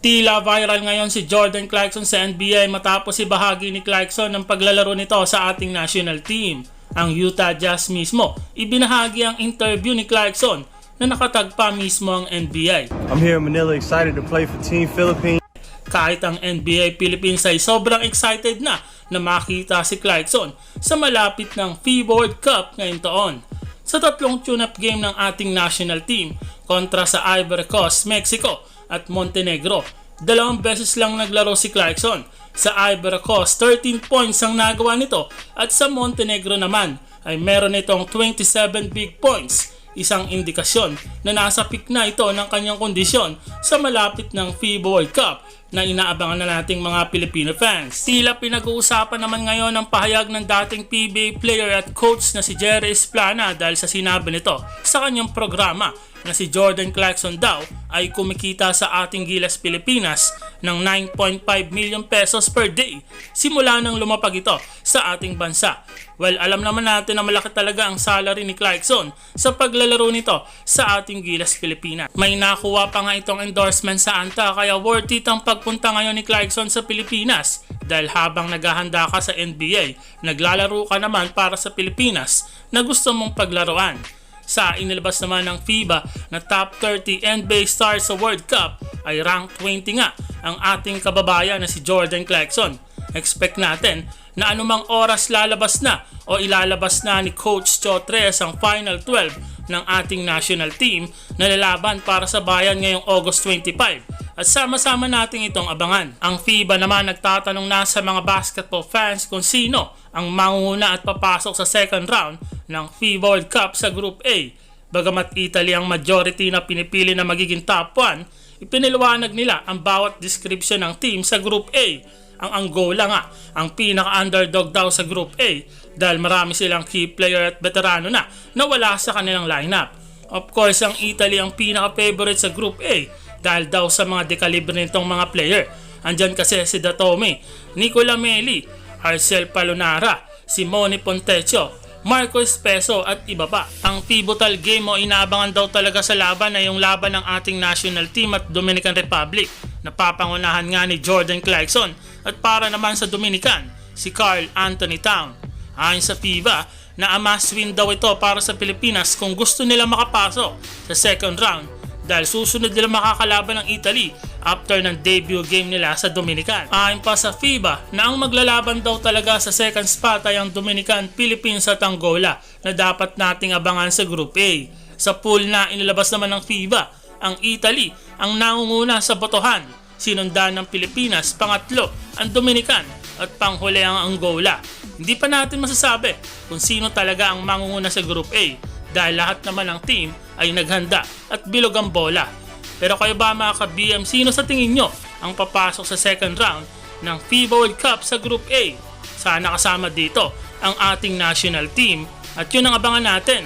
Tila viral ngayon si Jordan Clarkson sa NBA matapos ibahagi ni Clarkson ang paglalaro nito sa ating national team. Ang Utah Jazz mismo, ibinahagi ang interview ni Clarkson na nakatagpa mismo ang NBA. I'm here in Manila excited to play for Team Philippines. Kahit ang NBA Philippines ay sobrang excited na na makita si Clarkson sa malapit ng FIBA World Cup ngayong taon. Sa tatlong tune-up game ng ating national team kontra sa Ivory Coast, Mexico at Montenegro, dalawang beses lang naglaro si Clarkson. Sa Ivory Coast, 13 points ang nagawa nito at sa Montenegro naman ay meron itong 27 big points isang indikasyon na nasa peak na ito ng kanyang kondisyon sa malapit ng FIBA World Cup na inaabangan na nating mga Filipino fans. Tila pinag-uusapan naman ngayon ang pahayag ng dating PBA player at coach na si Jerry Esplana dahil sa sinabi nito sa kanyang programa na si Jordan Clarkson daw ay kumikita sa ating Gilas Pilipinas ng 9.5 million pesos per day simula nang lumapag ito sa ating bansa. Well, alam naman natin na malaki talaga ang salary ni Clarkson sa paglalaro nito sa ating Gilas Pilipinas. May nakuha pa nga itong endorsement sa ANTA kaya worth it ang pagpunta ngayon ni Clarkson sa Pilipinas dahil habang naghahanda ka sa NBA, naglalaro ka naman para sa Pilipinas na gusto mong paglaruan. Sa inilabas naman ng FIBA na top 30 NBA stars sa World Cup ay rank 20 nga ang ating kababayan na si Jordan Clarkson. Expect natin na anumang oras lalabas na o ilalabas na ni Coach Chotres ang Final 12 ng ating national team na lalaban para sa bayan ngayong August 25 at sama-sama natin itong abangan. Ang FIBA naman nagtatanong na sa mga basketball fans kung sino ang mangunguna at papasok sa second round ng FIBA World Cup sa Group A. Bagamat Italy ang majority na pinipili na magiging top 1, ipiniliwanag nila ang bawat description ng team sa Group A. Ang Angola nga, ang pinaka-underdog daw sa Group A dahil marami silang key player at veterano na na wala sa kanilang lineup. Of course, ang Italy ang pinaka-favorite sa Group A dahil daw sa mga dekalibre nitong mga player. Andyan kasi si Datome, Nicola Meli, Arcel Palonara, Simone Pontecio, Marco Espeso at iba pa. Ang pivotal game mo inaabangan daw talaga sa laban ay yung laban ng ating national team at Dominican Republic. Napapangunahan nga ni Jordan Clarkson at para naman sa Dominican, si Carl Anthony Town. Ayon sa FIBA, na a must win daw ito para sa Pilipinas kung gusto nila makapasok sa second round dahil susunod nila makakalaban ng Italy after ng debut game nila sa Dominican. Ayon pa sa FIBA na ang maglalaban daw talaga sa second spot ay ang Dominican, Philippines at Angola na dapat nating abangan sa Group A. Sa pool na inilabas naman ng FIBA, ang Italy ang nangunguna sa botohan, sinundan ng Pilipinas, pangatlo ang Dominican at panghuli ang Angola. Hindi pa natin masasabi kung sino talaga ang mangunguna sa Group A dahil lahat naman ng team ay naghanda at bilog ang bola. Pero kayo ba mga ka-BM, sino sa tingin nyo ang papasok sa second round ng FIBA World Cup sa Group A? Sana kasama dito ang ating national team at yun ang abangan natin